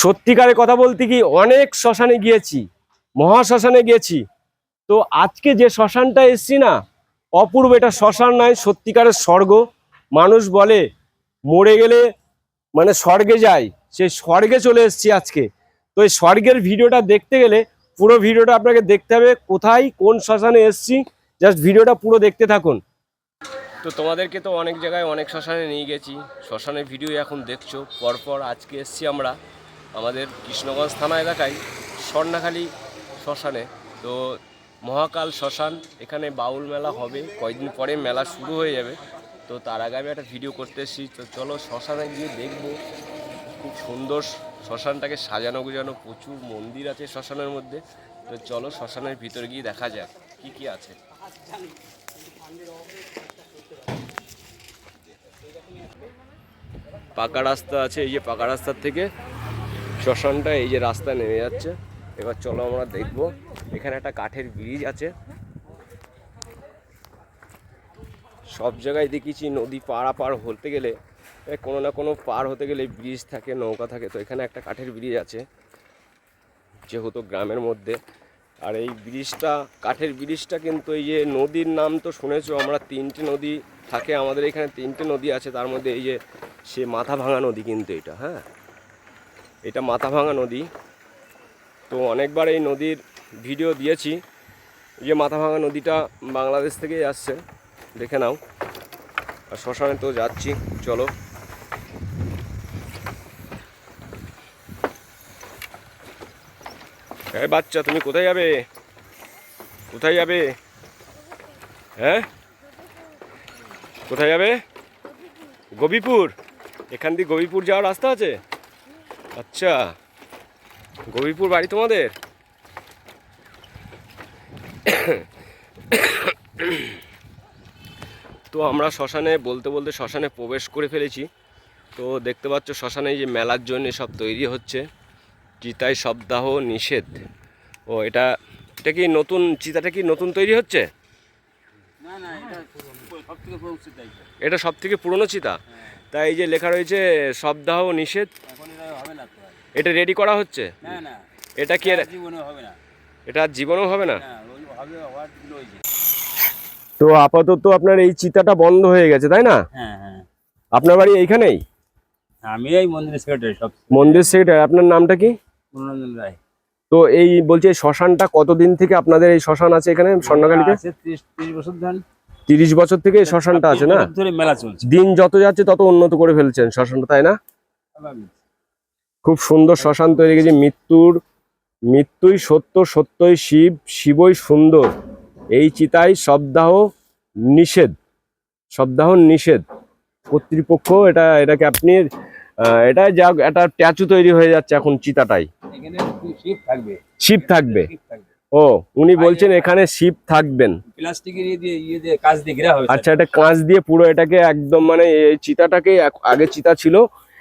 সত্যিকারের কথা বলতে কি অনেক শ্মশানে গিয়েছি মহা শ্মশানে গেছি তো আজকে যে শ্মশানটা এসছি না, অপূর্ব এটা শ্মশান নয়, সত্যিকারের স্বর্গ। মানুষ বলে, মরে গেলে মানে স্বর্গে যায়, সেই স্বর্গে চলে এসেছি আজকে। তো এই স্বর্গের ভিডিওটা দেখতে গেলে পুরো ভিডিওটা আপনাকে দেখতে হবে, কোথায়, কোন শ্মশানে এসছি, জাস্ট ভিডিওটা পুরো দেখতে থাকুন। তো তোমাদেরকে তো অনেক জায়গায় অনেক শ্মশানে নিয়ে গেছি, শ্মশানের ভিডিও এখন দেখছ, পরপর আজকে এসছি আমরা। আমাদের কৃষ্ণগঞ্জ থানা এলাকায় স্বর্ণাখালী শ্মশানে। তো মহাকাল শ্মশান, এখানে বাউল মেলা হবে, কয়েকদিন পরে মেলা শুরু হয়ে যাবে। তো তার আগে আমি একটা ভিডিও করতে এসেছি। তো চলো শ্মশানে গিয়ে দেখব খুব সুন্দর শ্মশানটাকে সাজানো গুজানো। প্রচুর মন্দির আছে শ্মশানের মধ্যে। তো চলো শ্মশানের ভিতরে গিয়ে দেখা যাক কি কি আছে। পাকা রাস্তা আছে, এই যে পাকা রাস্তার থেকে শ্মশানটা এই যে রাস্তা নেমে যাচ্ছে। এবার চলো আমরা দেখব, এখানে একটা কাঠের ব্রিজ আছে। সব জায়গায় দেখেছি নদী পারাপার হতে গেলে কোনো না কোনো পার হতে গেলে ব্রিজ থাকে, নৌকা থাকে, তো এখানে একটা কাঠের ব্রিজ আছে, যেহেতু গ্রামের মধ্যে। আর এই ব্রিজটা, কাঠের ব্রিজটা কিন্তু এই যে নদীর নাম তো শুনেছো, আমরা তিনটে নদী থাকে, আমাদের এখানে তিনটে নদী আছে, তার মধ্যে এই যে সে মাথা ভাঙা নদী কিন্তু এটা হ্যাঁ? এটা মাথা ভাঙা নদী। তো অনেকবার এই নদীর ভিডিও দিয়েছি, যে মাথা ভাঙা নদীটা বাংলাদেশ থেকেই আসছে। দেখে নাও। আর শ্মশানে তো যাচ্ছি, চলো। হ্যাঁ বাচ্চা, তুমি কোথায় যাবে? কোথায় যাবে? হ্যাঁ? কোথায় যাবে? গবিপুর। এখান দিয়ে গবিপুর যাওয়ার রাস্তা আছে? আচ্ছা গবিপুর বাড়ি তোমাদের? তো আমরা শ্মশানে বলতে বলতে শ্মশানে প্রবেশ করে ফেলেছি। তো দেখতে পাচ্ছ শ্মশানে এই যে মেলার জন্য সব তৈরি হচ্ছে। চিতায় শবদাহ নিষেধ। ও এটা এটা কি নতুন চিতাটা কি নতুন তৈরি হচ্ছে? এটা সব থেকে তাই পুরনো চিতা? তাই এই যে লেখা রয়েছে শবদাহ নিষেধ। হবে না তো এটা রেডি করা হচ্ছে? না না। এটা কি জীবনে হবে না। এটা আর জীবনেও হবে না? তো আপাতত আপনার এই চিতাটা বন্ধ হয়ে গেছে তাই না? হ্যাঁ হ্যাঁ। আপনার বাড়ি এইখানেই? আমি এই মন্দিরের সেক্রেটারি সব মন্দির সেক্রেটারি আপনার নামটা কি? মনোরঞ্জন রায়। তো এই বলছি শ্মশানটা কতদিন থেকে আপনাদের এই শ্মশান আছে এখানে স্বর্ণকালীতে ত্রিশ বছর ধরে তিরিশ বছর থেকে এই শ্মশানটা আছে না? মেলা চলছে। দিন যত যাচ্ছে তত উন্নত করে ফেলছেন শ্মশানটা তাই না? খুব সুন্দর শ্মশান তৈরি করেছি। মৃত্যুর মৃত্যুই সত্য সত্যই শিব শিবই সুন্দর। এই চিতায় শবদাহ নিষেধ শবদাহ নিষেধ। কর্তৃপক্ষ এটা এটাকে আপনি এটা যা একটা ট্যাচু তৈরি হয়ে যাচ্ছে এখন চিতাটাই। শিব থাকবে। ও উনি বলছেন এখানে শিব থাকবেন। প্লাস্টিকের ইয়ে আচ্ছা এটা কাঁচ দিয়ে পুরো এটাকে একদম মানে এই চিতাটাকে আগে চিতা ছিল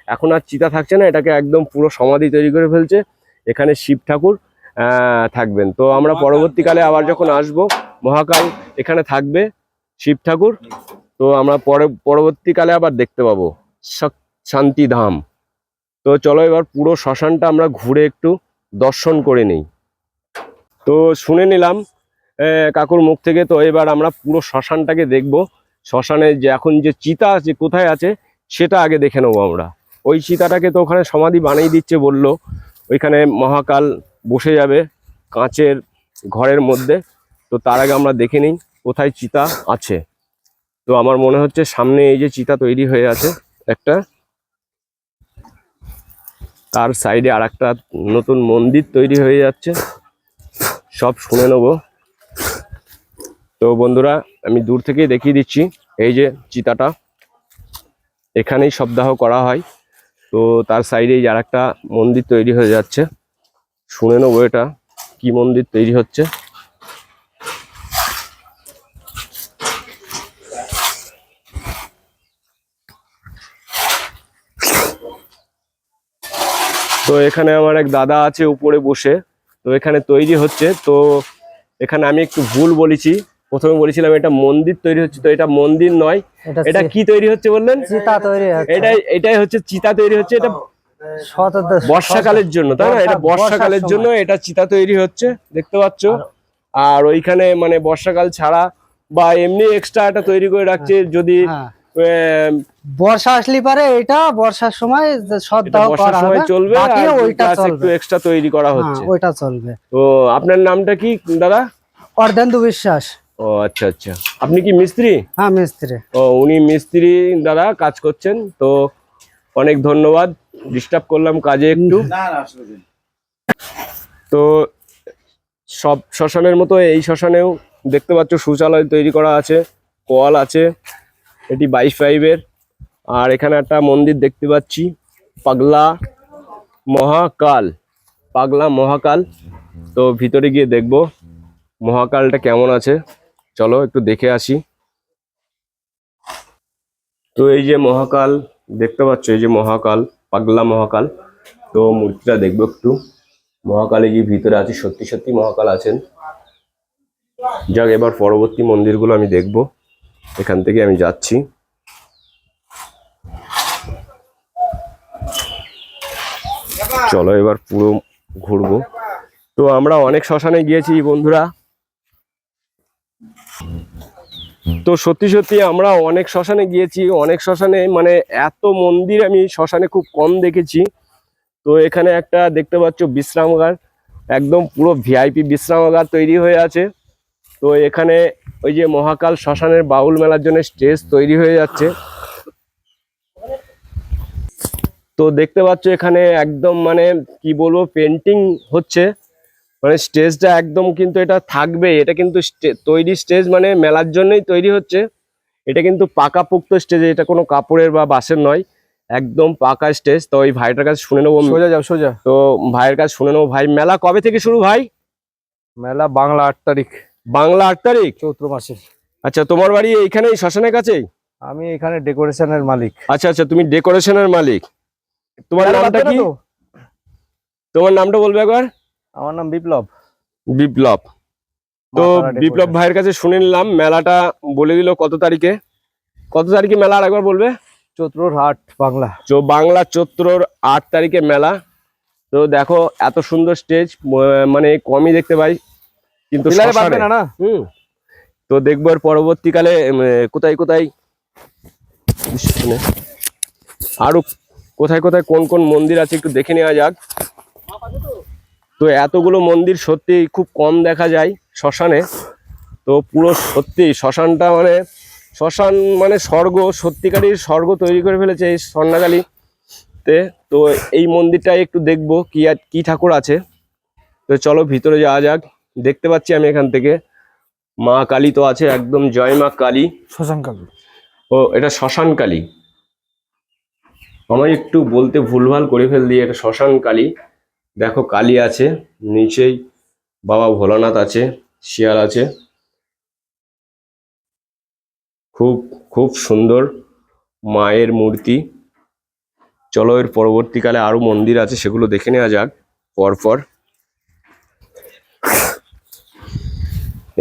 এখন আর চিতা থাকছে না এটাকে একদম পুরো সমাধি তৈরি করে ফেলছে। এখানে শিব ঠাকুর থাকবেন। তো আমরা পরবর্তীকালে আবার যখন আসব মহাকাল এখানে থাকবে শিব ঠাকুর। তো আমরা পরে পরবর্তীকালে আবার দেখতে পাবো শান্তিধাম তো চলো এবার পুরো শ্মশানটা আমরা ঘুরে একটু দর্শন করে নিই। তো শুনে নিলাম কাকুর মুখ থেকে। তো এবার আমরা পুরো শ্মশানটাকে দেখব। শ্মশানে যে এখন যে চিতা আছে কোথায় আছে সেটা আগে দেখে নেব আমরা। ওই চিতাটাকে তো ওখানে সমাধি বানিয়ে দিচ্ছে বলল। ওইখানে মহাকাল বসে যাবে কাঁচের ঘরের মধ্যে। তো তার আগে আমরা দেখে নিই কোথায় চিতা আছে। তো আমার মনে হচ্ছে সামনে এই যে চিতা তৈরি হয়ে আছে একটা। তার সাইডে আর একটা নতুন মন্দির তৈরি হয়ে যাচ্ছে। সব শুনে নেব। তো বন্ধুরা, আমি দূর থেকেই দেখিয়ে দিচ্ছি এই যে চিতাটা। এখানেই সপ্তাহ করা হয়। তো তার সাইডেই আর একটা মন্দির তৈরি হয়ে যাচ্ছে। শুনে নেব এটা, কি মন্দির তৈরি হচ্ছে। তো এখানে আমার এক দাদা আছে উপরে বসে, তো এখানে তৈরি হচ্ছে। তো এখানে আমি একটু ভুল বলেছি প্রথমে বলেছিলাম এটা মন্দির তৈরি হচ্ছে তো এটা মন্দির নয় এটা এটা কি তৈরি হচ্ছে বললেন? চিতা তৈরি হচ্ছে। এটাই এটাই হচ্ছে চিতা তৈরি হচ্ছে এটা বর্ষাকালের জন্য তাই না? এটা বর্ষা- বর্ষাকালের জন্য এটা চিতা তৈরি হচ্ছে দেখতে পাচ্ছ? আর- ওইখানে মানে বর্ষাকাল ছাড়া বা এমনি এক্সট্রা এটা তৈরি করে রাখছে যদি হ্যাঁ। বর্ষা আসলে পারে এটা বর্ষার সময় সদ্দাহ করা হবে চলবে আর ওইটা একটু এক্সট্রা তৈরি করা হ্যাঁ, হচ্ছে। ওইটা চলবে। তো আপনার নামটা কি দাদা? অর্ধেন্দু বিশ্বাস। ও আচ্ছা আচ্ছা। আপনি কি মিস্ত্রি? হ্যাঁ মিস্ত্রি। ও উনি মিস্ত্রি দাদা কাজ করছেন তো অনেক ধন্যবাদ। ডিস্টার্ব করলাম কাজে একটু। তো সব শ্মশানের মতো এই শ্মশানেও দেখতে পাচ্ছ শৌচালয় তৈরি করা আছে কল আছে এটি বাইশ ফাইভের আর এখানে একটা মন্দির দেখতে পাচ্ছি পাগলা মহাকাল পাগলা মহাকাল। তো ভিতরে গিয়ে দেখব মহাকালটা কেমন আছে। চলো একটু দেখে আসি। তো এই যে মহাকাল, দেখতে পাচ্ছ এই যে মহাকাল, পাগলা মহাকাল। তো মূর্তিটা দেখব একটু। মহাকালে গিয়ে ভিতরে আছে, সত্যি সত্যি মহাকাল আছেন। যাক, এবার পরবর্তী মন্দিরগুলো আমি দেখব। এখান থেকে আমি যাচ্ছি। চলো এবার পুরো ঘুরবো। তো আমরা অনেক শ্মশানে গিয়েছি বন্ধুরা। তো সত্যি সত্যি আমরা অনেক শ্মশানে গিয়েছি, অনেক শ্মশানে মানে এত মন্দির আমি শ্মশানে খুব কম দেখেছি। তো এখানে একটা দেখতে পাচ্ছ বিশ্রামাগার একদম পুরো ভিআইপি বিশ্রামাগার তৈরি হয়ে আছে। তো এখানে ওই যে মহাকাল শ্মশানের বাউল মেলার জন্য স্টেজ তৈরি হয়ে যাচ্ছে। তো দেখতে পাচ্ছ এখানে একদম মানে কি বলব পেন্টিং হচ্ছে। মানে স্টেজটা একদম কিন্তু এটা থাকবে এটা কিন্তু তৈরি স্টেজ মানে মেলার জন্যই তৈরি হচ্ছে। এটা কিন্তু পাকা পাকাপোক্ত স্টেজ এটা কোনো কাপড়ের বা বাঁশের নয় একদম পাকা স্টেজ। তো ওই ভাইটার কাছে শুনে নেব সোজা যাও সোজা। তো ভাইয়ের কাছে শুনে নেব ভাই মেলা কবে থেকে শুরু ভাই? মেলা বাংলা আট তারিখ। বাংলা আট তারিখ? চৈত্র মাসের। আচ্ছা তোমার বাড়ি এইখানে শ্মশানের কাছেই? আমি এখানে ডেকোরেশনের মালিক। আচ্ছা আচ্ছা তুমি ডেকোরেশনের মালিক। তোমার নামটা কি? তোমার নামটা বলবে একবার। আমার নাম বিপ্লব। বিপ্লব। তো বিপ্লব ভাইয়ের কাছে শুনে নিলাম মেলাটা বলে দিল কত তারিখে? কত তারিখে মেলা আর একবার বলবে? চৈত্রর হাট বাংলা। তো বাংলা চৈত্রর আট তারিখে মেলা। তো দেখো এত সুন্দর স্টেজ মানে কমই দেখতে পাই। কিন্তু। না হুম। তো দেখব এর পরবর্তীকালে কোথায় কোথায়? আরও কোথায় কোথায় কোন কোন মন্দির আছে একটু দেখে নেওয়া যাক। তো এতগুলো মন্দির সত্যি খুব কম দেখা যায় শ্মশানে। তো পুরো সত্যি শ্মশানটা মানে শ্মশান মানে স্বর্গ সত্যিকারই স্বর্গ তৈরি করে ফেলেছে এই স্বর্ণাগালিতে তো। এই মন্দিরটাই একটু দেখব কি আর কি ঠাকুর আছে। তো চলো ভিতরে যাওয়া যাক। দেখতে পাচ্ছি আমি এখান থেকে। মা কালী তো আছে একদম জয় মা কালী। শ্মশান কালী। ও এটা শ্মশান কালী। আমি একটু বলতে ভুলভাল করে ফেল দিয়ে এটা শ্মশান কালী। দেখো কালী আছে, নিচেই বাবা ভোলানাথ আছে, শিয়াল আছে। খুব খুব সুন্দর মায়ের মূর্তি। চলো এর পরবর্তীকালে আরও মন্দির আছে, সেগুলো দেখে নেওয়া যাক পরপর।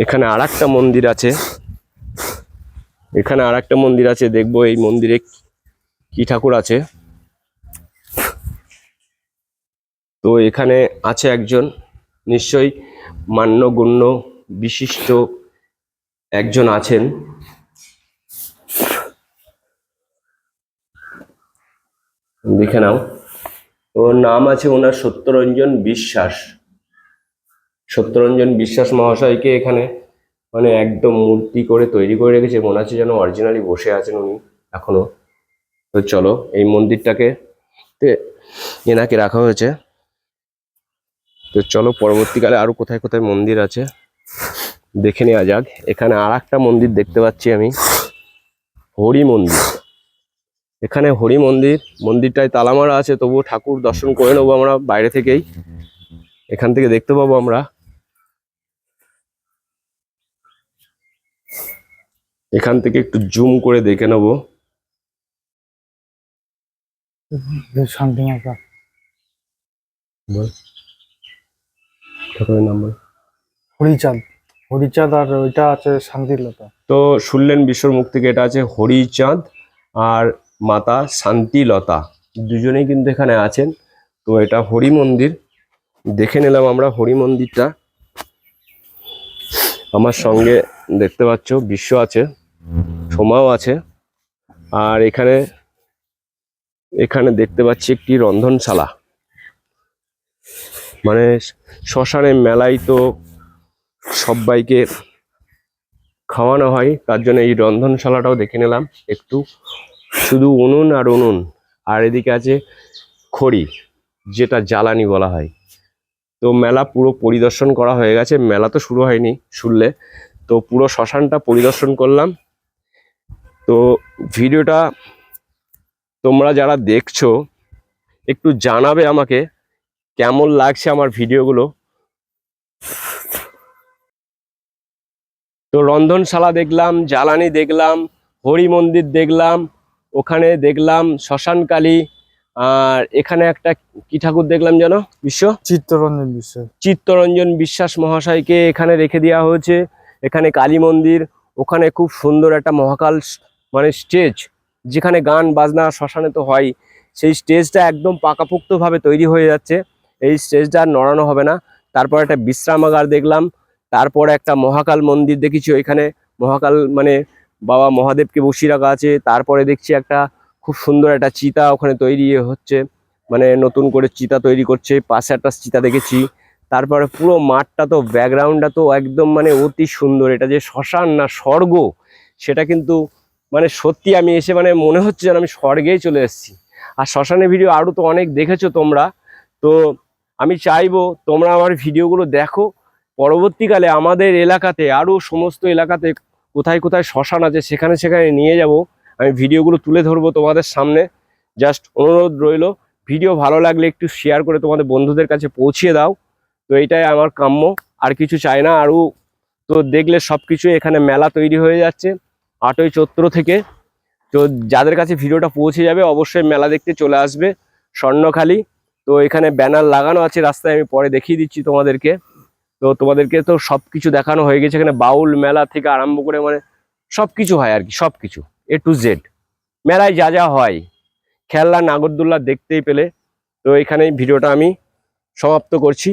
এখানে আর একটা মন্দির আছে। এখানে আর একটা মন্দির আছে, দেখব এই মন্দিরে কি ঠাকুর আছে। তো এখানে আছে একজন, নিশ্চয়ই মান্যগণ্য বিশিষ্ট একজন আছেন। দেখে নাও, ওর নাম আছে ওনার সত্যরঞ্জন বিশ্বাস। সত্যরঞ্জন বিশ্বাস মহাশয়কে এখানে মানে একদম মূর্তি করে তৈরি করে রেখেছে মনে হচ্ছে যেন অরিজিনালি বসে আছেন উনি এখনও। তো চলো, এই মন্দিরটাকে এনাকে রাখা হয়েছে। তো চলো পরবর্তীকালে আরও কোথায় কোথায় মন্দির আছে দেখে নেওয়া যাক। এখানে আর একটা মন্দির দেখতে পাচ্ছি আমি হরি মন্দির। এখানে হরি মন্দির মন্দিরটায় তালামারা আছে তবুও ঠাকুর দর্শন করে নেব আমরা বাইরে থেকেই। এখান থেকে দেখতে পাবো আমরা। এখান থেকে একটু জুম করে দেখে নেব। শান্তি মাতা ঠাকুরের নাম বল। হরিচাঁদ। হরিচাঁদ আর ওইটা আছে শান্তিলতা তো শুনলেন বিশ্বর মুখ থেকে এটা আছে হরিচাঁদ আর মাতা শান্তিলতা। দুজনেই কিন্তু এখানে আছেন। তো এটা হরি মন্দির। দেখে নিলাম আমরা হরি মন্দিরটা। আমার সঙ্গে দেখতে পাচ্ছ বিশ্ব আছে সোমাও আছে। আর এখানে এখানে দেখতে পাচ্ছি একটি রন্ধনশালা। মানে শ্মশানে মেলায় তো সবাইকে খাওয়ানো হয়, তার জন্য এই রন্ধনশালাটাও দেখে নিলাম একটু। শুধু উনুন আর উনুন, আর এদিকে আছে খড়ি, যেটা জ্বালানি বলা হয়। তো মেলা পুরো পরিদর্শন করা হয়ে গেছে, মেলা তো শুরু হয়নি শুনলে। তো পুরো শ্মশানটা পরিদর্শন করলাম। তো ভিডিওটা তোমরা যারা দেখছ, একটু জানাবে আমাকে কেমন লাগছে আমার ভিডিওগুলো? তো রন্ধনশালা দেখলাম জ্বালানি দেখলাম হরি মন্দির দেখলাম ওখানে দেখলাম শ্মশানকালী আর এখানে একটা কি ঠাকুর দেখলাম যেন বিশ্ব? চিত্তরঞ্জন বিশ্বাস চিত্তরঞ্জন বিশ্বাস মহাশয়কে এখানে রেখে দেওয়া হয়েছে। এখানে কালী মন্দির ওখানে খুব সুন্দর একটা মহাকাল মানে স্টেজ যেখানে গান বাজনা শ্মশানে তো হয়। সেই স্টেজটা একদম পাকাপোক্তভাবে তৈরি হয়ে যাচ্ছে। এই স্টেজটা আর নড়ানো হবে না। তারপর একটা বিশ্রামাগার দেখলাম। তারপর একটা মহাকাল মন্দির দেখেছি ওইখানে। মহাকাল মানে বাবা মহাদেবকে বসিয়ে রাখা আছে। তারপরে দেখছি একটা খুব সুন্দর একটা চিতা ওখানে তৈরি হচ্ছে। মানে নতুন করে চিতা তৈরি করছে। পাশে একটা চিতা দেখেছি। তারপরে পুরো মাঠটা তো, ব্যাকগ্রাউন্ডটা তো একদম মানে অতি সুন্দর। এটা যে শ্মশান না, স্বর্গ, সেটা কিন্তু মানে সত্যি আমি এসে মানে মনে হচ্ছে যেন আমি স্বর্গেই চলে এসেছি। আর শ্মশানের ভিডিও আরও তো অনেক দেখেছ তোমরা। তো আমি চাইব তোমরা আমার ভিডিওগুলো দেখো। পরবর্তীকালে আমাদের এলাকাতে আরও সমস্ত এলাকাতে কোথায় কোথায় শ্মশান আছে সেখানে সেখানে নিয়ে যাব। আমি ভিডিওগুলো তুলে ধরবো তোমাদের সামনে। জাস্ট অনুরোধ রইল, ভিডিও ভালো লাগলে একটু শেয়ার করে তোমাদের বন্ধুদের কাছে পৌঁছিয়ে দাও। তো এটাই আমার কাম্য, আর কিছু চাই না। আরও তো দেখলে সব কিছু এখানে মেলা তৈরি হয়ে যাচ্ছে, আটই চৈত্র থেকে। তো যাদের কাছে ভিডিওটা পৌঁছে যাবে, অবশ্যই মেলা দেখতে চলে আসবে, স্বর্ণখালি। তো এখানে ব্যানার লাগানো আছে, রাস্তায় আমি পরে দেখিয়ে দিচ্ছি তোমাদেরকে। তো তোমাদেরকে তো সব কিছু দেখানো হয়ে গেছে, এখানে বাউল মেলা থেকে আরম্ভ করে মানে সব কিছু হয় আর কি সব কিছু এ টু জেড মেলায় যা যা হয়, খেলনা নাগরদুল্লা দেখতেই পেলে। তো এখানেই ভিডিওটা আমি সমাপ্ত করছি।